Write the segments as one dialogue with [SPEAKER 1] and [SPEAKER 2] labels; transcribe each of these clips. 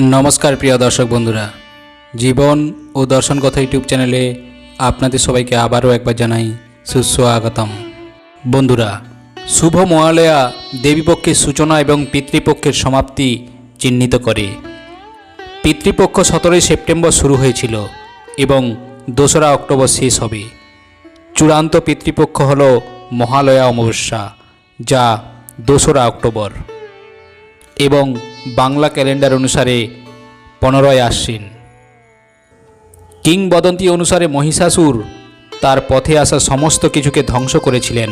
[SPEAKER 1] নমস্কার প্রিয় দর্শক বন্ধুরা। জীবন ও দর্শন কথা ইউটিউব চ্যানেলে আপনাদের সবাইকে আবারও একবার জানাই সুস্বাগতম। বন্ধুরা, শুভ মহালয়া দেবীপক্ষের সূচনা এবং পিতৃপক্ষের সমাপ্তি চিহ্নিত করে। পিতৃপক্ষ সতেরোই সেপ্টেম্বর শুরু হয়েছিল এবং দোসরা অক্টোবর শেষ হবে। চূড়ান্ত পিতৃপক্ষ হল মহালয়া অমাবস্যা, যা দোসরা অক্টোবর। এবং বাংলা ক্যালেন্ডার অনুসারে পনেরোই আশ্বিন। কিংবদন্তি অনুসারে মহিষাসুর তার পথে আসা সমস্ত কিছুকে ধ্বংস করেছিলেন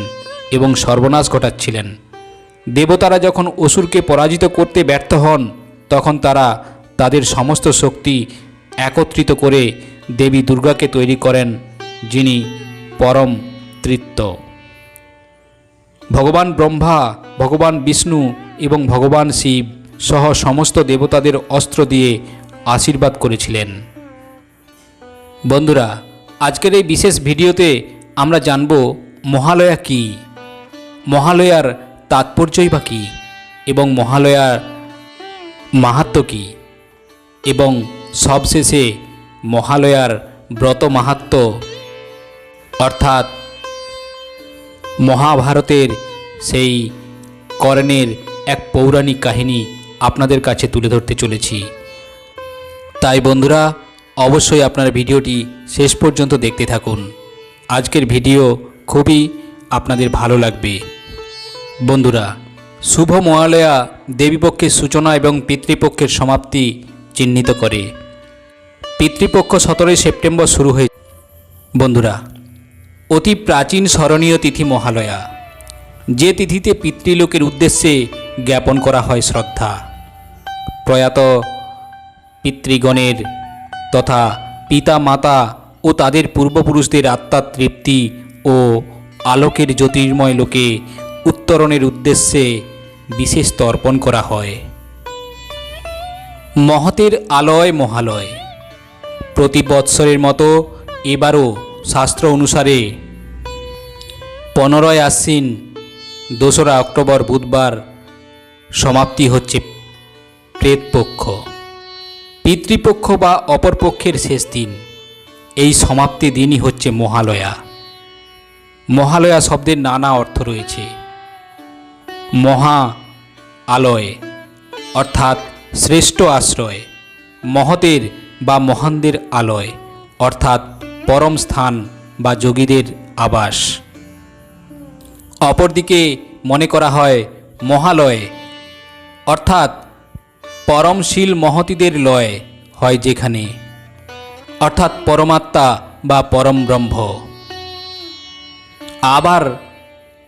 [SPEAKER 1] এবং সর্বনাশ ঘটাচ্ছিলেন। দেবতারা যখন অসুরকে পরাজিত করতে ব্যর্থ হন, তখন তারা তাদের সমস্ত শক্তি একত্রিত করে দেবী দুর্গাকে তৈরি করেন, যিনি পরম তৃত্ব। ভগবান ব্রহ্মা, ভগবান বিষ্ণু এবং ভগবান শিব সহ সমস্ত দেবতাদের অস্ত্র দিয়ে আশীর্বাদ করেছিলেন। বন্ধুরা, আজকের এই বিশেষ ভিডিওতে আমরা জানব মহালয়া কি? মহালয়ার তাৎপর্যই বা কী? এবং মহালয়ার মাহাত্ম কী? এবং সবশেষে মহালয়ার ব্রত মাহাত্ম অর্থাৎ মহাভারতের সেই কর্ণের এক পৌরাণিক কাহিনী আপনাদের কাছে তুলে ধরতে চলেছি। তাই বন্ধুরা, অবশ্যই আপনার ভিডিওটি শেষ পর্যন্ত দেখতে থাকুন। আজকের ভিডিও খুবই আপনাদের ভালো লাগবে। বন্ধুরা, শুভ মহালয়া দেবীপক্ষের সূচনা এবং পিতৃপক্ষের সমাপ্তি চিহ্নিত করে। পিতৃপক্ষ সতেরোই সেপ্টেম্বর শুরু হয়ে বন্ধুরা, অতি প্রাচীন স্মরণীয় তিথি মহালয়া। যে তিথিতে পিতৃলোকের উদ্দেশ্যে জ্ঞাপন করা হয় শ্রদ্ধা। প্রয়াত পিতৃগণের তথা পিতা মাতা ও তাদের পূর্বপুরুষদের আত্মার তৃপ্তি ও আলোকের জ্যোতির্ময় লোকে উত্তরণের উদ্দেশ্যে বিশেষ তর্পণ করা হয়। মহতের আলয় মহালয়। প্রতি বৎসরের মতো এবারও শাস্ত্র অনুসারে পনেরোই আশ্বিন, দোসরা অক্টোবর বুধবার সমাপ্তি হচ্ছে প্রেতপক্ষ। পিতৃপক্ষ বা অপরপক্ষের শেষ দিন। এই সমাপ্তি দিনই হচ্ছে মহালয়া। মহালয়া শব্দের নানা অর্থ রয়েছে। মহা আলয়, অর্থাৎ শ্রেষ্ঠ আশ্রয়, মহতের বা মহানদের আলয়, অর্থাৎ পরম স্থান বা যোগীদের আবাস। অপরদিকে মনে করা হয় মহালয় অর্থাৎ পরমশীল মহতিদের লয় হয় যেখানে। অর্থাৎ পরমাত্মা বা পরম ব্রহ্ম। আবার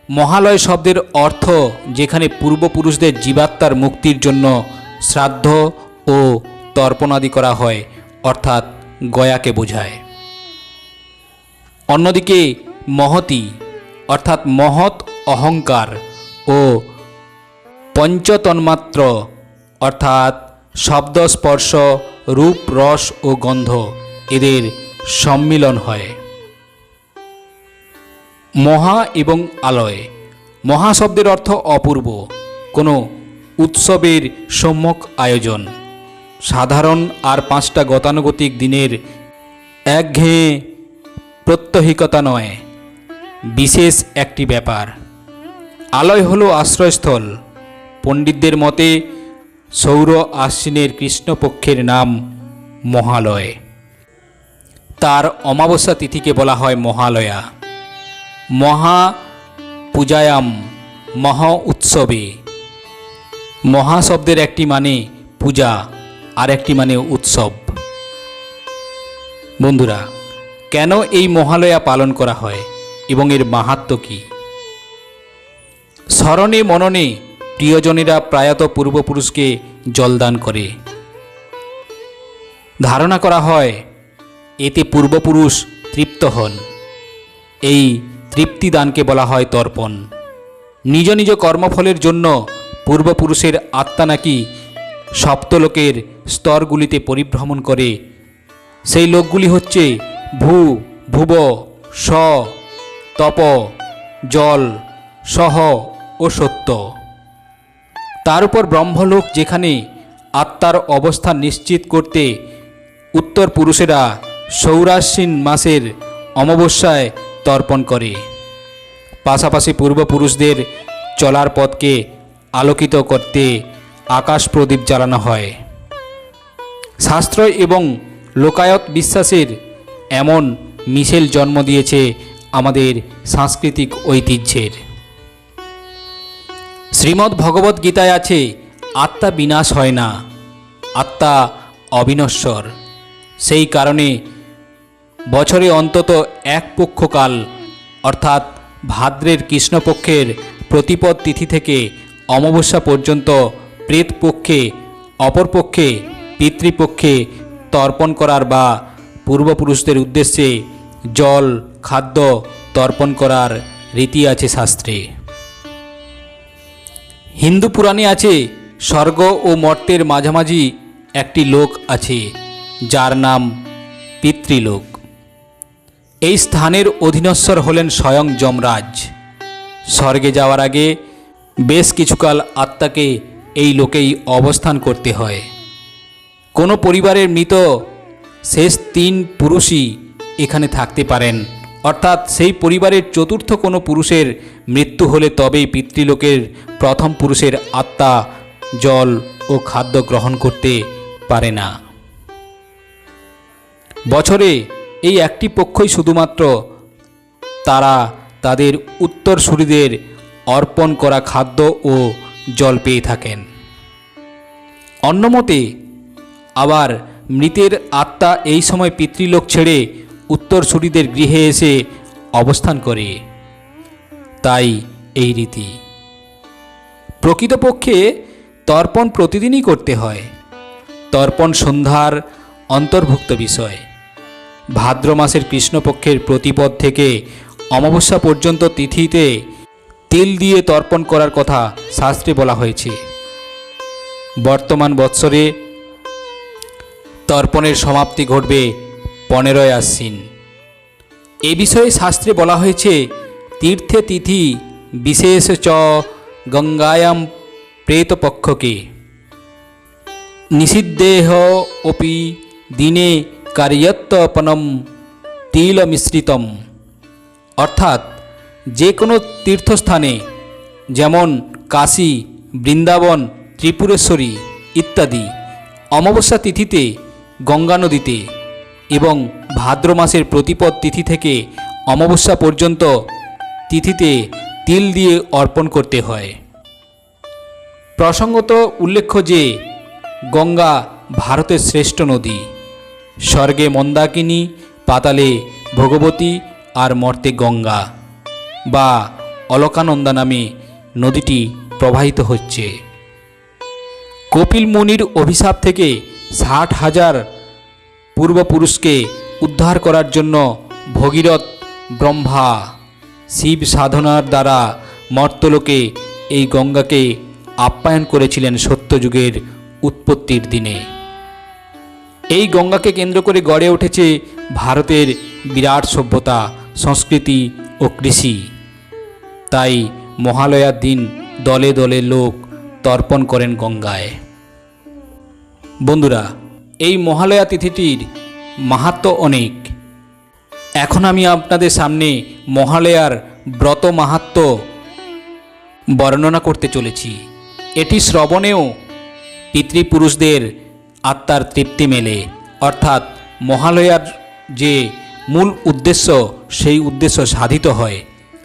[SPEAKER 1] মহালয় শব্দের অর্থ যেখানে পূর্বপুরুষদের জীবাত্মার মুক্তির জন্য শ্রাদ্ধ ও তর্পণাদি করা হয়, অর্থাৎ গয়াকে বোঝায়। অন্যদিকে মহতি, অর্থাৎ মহৎ অহংকার ও পঞ্চতন্মাত্র, অর্থাৎ শব্দ স্পর্শ রূপ, রস ও গন্ধ এদের সম্মিলন হয়। মহা এবং আলয়। মহা শব্দের অর্থ অপূর্ব, কোনো উৎসবের সম্যক আয়োজন। সাধারণ আর পাঁচটা গতানুগতিক দিনের একঘেয়ে প্রত্যহিকতা নয়, বিশেষ একটি ব্যাপার। আলয় হলো আশ্রয়স্থল। পণ্ডিতদের মতে, সৌর আশ্বিনের কৃষ্ণপক্ষের নাম মহালয়। তার অমাবস্যা তিথিকে বলা হয় মহালয়া। মহা পূজায়াম, মহা উৎসবে। মহা শব্দের একটি মানে পূজা আর একটি মানে উৎসব। বন্ধুরা, কেন এই মহালয়া পালন করা হয় এবং এর মাহাত্ম কী? স্মরণে মননে প্রিয়জনেরা প্রায়ত পূর্বপুরুষকে জলদান করে। ধারণা করা হয়, এতে পূর্বপুরুষ তৃপ্ত হন। এই তৃপ্তিদানকে বলা হয় তর্পণ। নিজ নিজ কর্মফলের জন্য পূর্বপুরুষের আত্মা নাকি সপ্তলোকের স্তরগুলিতে পরিভ্রমণ করে, সেই লোকগুলি হচ্ছে ভূ, ভুব স তপ, জল, সহ ও সত্য। তার উপর ব্রহ্মলোক যেখানে আত্মার অবস্থান নিশ্চিত করতে উত্তর পুরুষেরা সৌরাশ্বিন মাসের অমাবস্যায় তর্পণ করে। পাশাপাশি পূর্বপুরুষদের চলার পথকে আলোকিত করতে আকাশ প্রদীপ জ্বালানো হয়। শাস্ত্র এবং লোকায়ত বিশ্বাসের এমন মিশেল জন্ম দিয়েছে আমাদের সাংস্কৃতিক ঐতিহ্যের। শ্রীমদ্ ভগবত গীতায় আছে, আত্মা বিনাশ হয় না, আত্মা অবিনশ্বর। সেই কারণে বছরে অন্তত এক পক্ষকাল, অর্থাৎ ভাদ্রের কৃষ্ণপক্ষের প্রতিপদ তিথি থেকে অমাবস্যা পর্যন্ত প্রেতপক্ষে অপরপক্ষে পিতৃপক্ষে তর্পণ করার বা পূর্বপুরুষদের উদ্দেশ্যে জল, খাদ্য তর্পণ করার রীতি আছে শাস্ত্রে। হিন্দু পুরাণে আছে, স্বর্গ ও মর্তের মাঝামাঝি একটি লোক আছে, যার নাম পিতৃলোক। এই স্থানের অধীনস্বর হলেন স্বয়ং যমরাজ। স্বর্গে যাওয়ার আগে বেশ কিছুকাল আত্মাকে এই লোকেই অবস্থান করতে হয়। কোনো পরিবারের মৃত শেষ তিন পুরুষই এখানে থাকতে পারেন। অর্থাৎ সেই পরিবারের চতুর্থ কোনো পুরুষের মৃত্যু হলে তবেই পিতৃলোকের প্রথম পুরুষের আত্মা, জল ও খাদ্য গ্রহণ করতে পারে না। বছরে এই একটি পক্ষই শুধুমাত্র তারা তাদের উত্তরসূরিদের অর্পণ করা খাদ্য ও জল পেয়ে থাকেন। অন্যমতে আবার মৃতের আত্মা এই সময় পিতৃলোক ছেড়ে উত্তরসূরিদের গৃহে এসে অবস্থান করে। তাই এই রীতি। প্রকৃতপক্ষে তর্পণ প্রতিদিনই করতে হয়। তর্পণ সন্ধ্যার অন্তর্ভুক্ত বিষয়। ভাদ্র মাসের কৃষ্ণপক্ষের প্রতিপদ থেকে অমাবস্যা পর্যন্ত তিথিতে তেল দিয়ে তর্পণ করার কথা শাস্ত্রে বলা হয়েছে। বর্তমান বৎসরে তর্পণের সমাপ্তি ঘটবে পনেরোই আশ্বিন। এ বিষয়ে শাস্ত্রে বলা হয়েছে তীর্থে তিথি বিশেষ চ গঙ্গায়াম প্রেতপক্ষকে। নিষিদ্ধেহ অপি দিনে কার্যত্বপনম তিল মিশ্রিতম অর্থাৎ যে কোনো তীর্থস্থানে যেমন কাশী, বৃন্দাবন, ত্রিপুরেশ্বরী ইত্যাদি অমাবস্যা তিথিতে গঙ্গা নদীতে এবং ভাদ্র মাসের প্রতিপদ তিথি থেকে অমাবস্যা পর্যন্ত তিথিতে তিল দিয়ে অর্পণ করতে হয়। প্রসঙ্গত উল্লেখ্য যে, গঙ্গা ভারতের শ্রেষ্ঠ নদী। স্বর্গে মন্দাকিনী, পাতালে ভগবতী আর মর্তে গঙ্গা বা অলকানন্দা নামে নদীটি প্রবাহিত হচ্ছে। কপিল মুনির অভিশাপ থেকে ষাট হাজার পূর্বপুরুষকে উদ্ধার করার জন্য ভগীরথ ব্রহ্মা শিব সাধনার দ্বারা মর্তলোকে এই গঙ্গাকে আপ্যায়ন করেছিলেন সত্যযুগের উৎপত্তির দিনে। এই গঙ্গাকে কেন্দ্র করে গড়ে উঠেছে ভারতের বিরাট সভ্যতা, সংস্কৃতি ও কৃষি। তাই মহালয়ার দিন দলে দলে লোক তর্পণ করেন গঙ্গায়। বন্ধুরা, এই মহালয়া তিথিটির মাহাত্ম অনেক। এখন আমি আপনাদের সামনে মহালয়ার ব্রত মাহাত্ম বর্ণনা করতে চলেছি। এটি শ্রবণেও পিতৃপুরুষদের আত্মার তৃপ্তি মেলে। অর্থাৎ মহালয়ার যে মূল উদ্দেশ্য, সেই উদ্দেশ্য সাধিত হয়।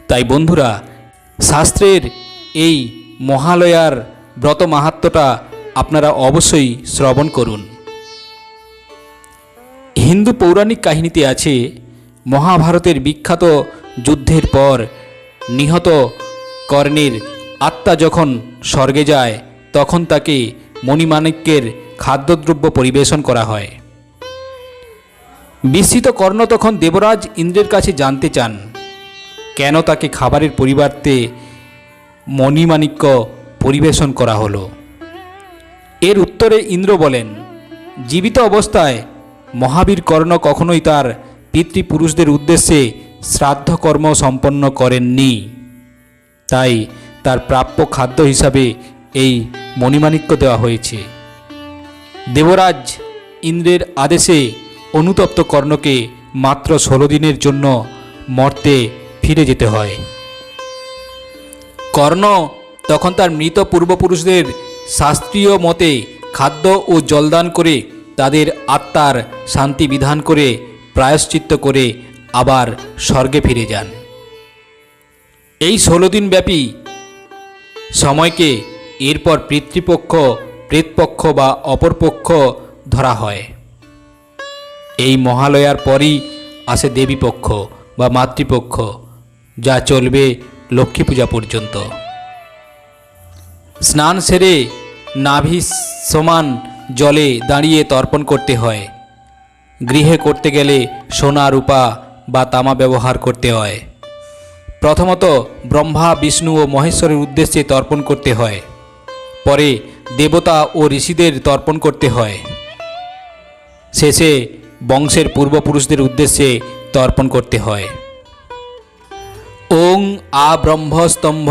[SPEAKER 1] তাই বন্ধুরা, শাস্ত্রের এই মহালয়ার ব্রত মাহাত্মটা আপনারা অবশ্যই শ্রবণ করুন। হিন্দু পৌরাণিক কাহিনীতে আছে মহাভারতের বিখ্যাত যুদ্ধের পর নিহত কর্ণের আত্মা যখন স্বর্গে যায়, তখন তাকে মণিমাণিক্যের খাদ্যদ্রব্য পরিবেশন করা হয়। বিস্মিত কর্ণ তখন দেবরাজ ইন্দ্রের কাছে জানতে চান, কেন তাকে খাবারের পরিবর্তে মণিমাণিক্য পরিবেশন করা হলো। এর উত্তরে ইন্দ্র বলেন, জীবিত অবস্থায় মহাবীর কর্ণ কখনোই তার পিতৃপুরুষদের উদ্দেশ্যে শ্রাদ্ধকর্ম সম্পন্ন করেননি। তাই তার প্রাপ্য খাদ্য হিসাবে এই মণিমাণিক্য দেওয়া হয়েছে। দেবরাজ ইন্দ্রের আদেশে অনুতপ্ত কর্ণকে মাত্র ষোলো দিনের জন্য মর্তে ফিরে যেতে হয়। কর্ণ তখন তার মৃত পূর্বপুরুষদের শাস্ত্রীয় মতে খাদ্য ও জলদান করে তাদের আত্মার শান্তি বিধান করে প্রায়শ্চিত্ত করে আবার স্বর্গে ফিরে যান। এই ষোলো দিন ব্যাপী সময়কে এরপর পিতৃপক্ষ, প্রেতপক্ষ বা অপরপক্ষ ধরা হয়। এই মহালয়ার পরই আসে দেবীপক্ষ বা মাতৃপক্ষ, যা চলবে লক্ষ্মী পূজা পর্যন্ত। স্নান সেরে নাভি সমান জলে দাঁড়িয়ে তর্পণ করতে হয়। গৃহে করতে গেলে সোনা, রূপা বা তামা ব্যবহার করতে হয়। প্রথমত ব্রহ্মা, বিষ্ণু ও মহেশ্বরের উদ্দেশ্যে তর্পণ করতে হয়। পরে দেবতা ও ঋষিদের তর্পণ করতে হয়। শেষে বংশের পূর্বপুরুষদের উদ্দেশ্যে তর্পণ করতে হয়। ওং আ ব্রহ্মস্তম্ভ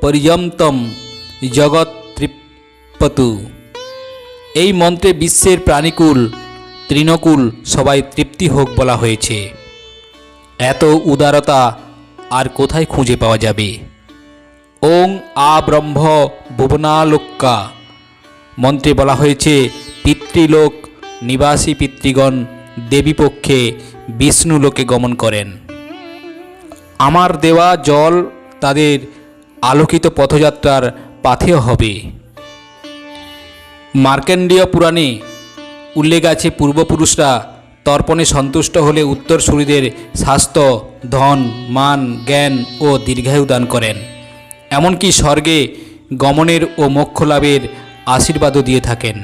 [SPEAKER 1] পর্যন্তম জগৎ তৃপ্পতু। এই মন্ত্রে বিশ্বের প্রাণীকুল তৃণকুল সবাই তৃপ্তি হোক বলা হয়েছে। এত উদারতা আর কোথায় খুঁজে পাওয়া যাবে? ওং আ ব্রহ্ম ভুবনালোক্কা। মন্ত্রে বলা হয়েছে, পিতৃলোক নিবাসী পিতৃগণ দেবীপক্ষে বিষ্ণুলোকে গমন করেন। আমার দেওয়া জল তাদের আলোকিত পথযাত্রার পাথেয় হবে। মার্কেন্ডীয় পুরাণে উল্লেখ আছে পূর্বপুরুষরা, তর্পণে সন্তুষ্ট হলে উত্তরসূরিদের স্বাস্থ্য, ধন, মান, জ্ঞান ও দীর্ঘায়ু দান করেন। এমনকি স্বর্গে গমনের ও মোক্ষ লাভের আশীর্বাদও দিয়ে থাকেন।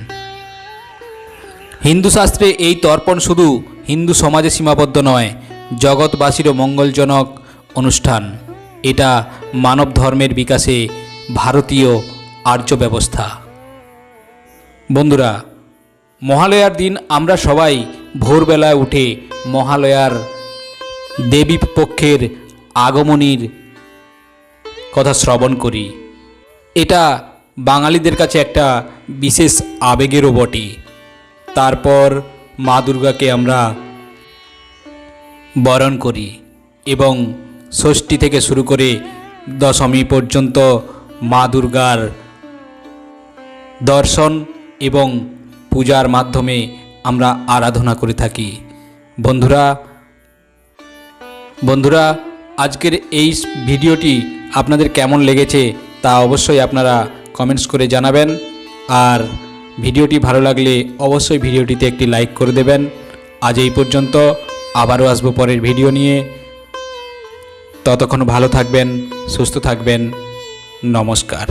[SPEAKER 1] হিন্দু শাস্ত্রে এই তর্পণ শুধু হিন্দু সমাজে সীমাবদ্ধ নয়, জগৎবাসীরও মঙ্গলজনক অনুষ্ঠান। এটা মানব ধর্মের বিকাশে ভারতীয় আর্য ব্যবস্থা। বন্ধুরা মহালয়ার দিন আমরা সবাই ভোরবেলায় উঠে মহালয়ার দেবী পক্ষের আগমনীর কথা শ্রবণ করি। এটা বাঙালিদের কাছে একটা বিশেষ আবেগেরও বটে। তারপর মা দুর্গাকে আমরা বরণ করি এবং ষষ্ঠী থেকে শুরু করে দশমী পর্যন্ত মা দুর্গার দর্শন এবং পূজার মাধ্যমে আমরা আরাধনা করে থাকি। বন্ধুরা বন্ধুরা, আজকের এই ভিডিওটি আপনাদের কেমন লেগেছে তা অবশ্যই আপনারা কমেন্টস করে জানাবেন। আর ভিডিওটি ভালো লাগলে অবশ্যই ভিডিওটিতে একটি লাইক করে দেবেন। আজ এই পর্যন্ত আবারও আসব পরের ভিডিও নিয়ে। ততক্ষণ ভালো থাকবেন, সুস্থ থাকবেন। নমস্কার।